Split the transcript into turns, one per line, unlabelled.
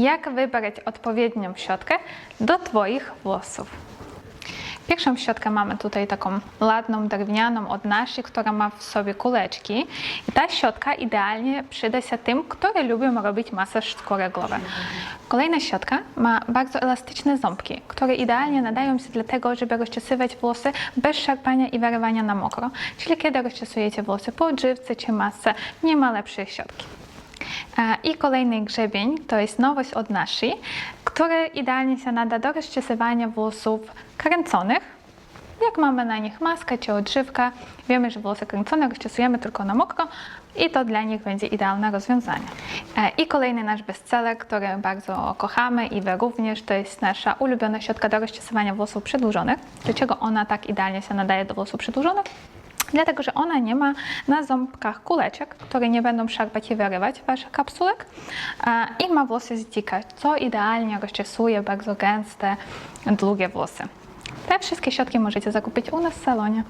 Jak wybrać odpowiednią szczotkę do Twoich włosów? Pierwszą szczotkę mamy tutaj taką ładną, drewnianą od naszej, która ma w sobie kuleczki. I ta szczotka idealnie przyda się tym, które lubią robić masaż skóry głowy. Kolejna szczotka ma bardzo elastyczne ząbki, które idealnie nadają się do tego, żeby rozczesywać włosy bez szarpania i wyrywania na mokro. Czyli kiedy rozczesujecie włosy po odżywce czy masce, nie ma lepszej szczotki. E, I kolejny grzebień to jest nowość od naszej, który idealnie się nada do rozczesywania włosów kręconych. Jak mamy na nich maskę czy odżywkę, wiemy, że włosy kręcone rozczesujemy tylko na mokro i to dla nich będzie idealne rozwiązanie. E, I kolejny nasz bestseller, który bardzo kochamy i wy również, to jest nasza ulubiona środka do rozczesywania włosów przedłużonych. Dlaczego ona tak idealnie się nadaje do włosów przedłużonych? Dlatego, że ona nie ma na ząbkach kuleczek, które nie będą szarpać i wyrywać waszych kapsułek i ma włosy z dzika, co idealnie rozczesuje bardzo gęste, długie włosy. Te wszystkie środki możecie zakupić u nas w salonie.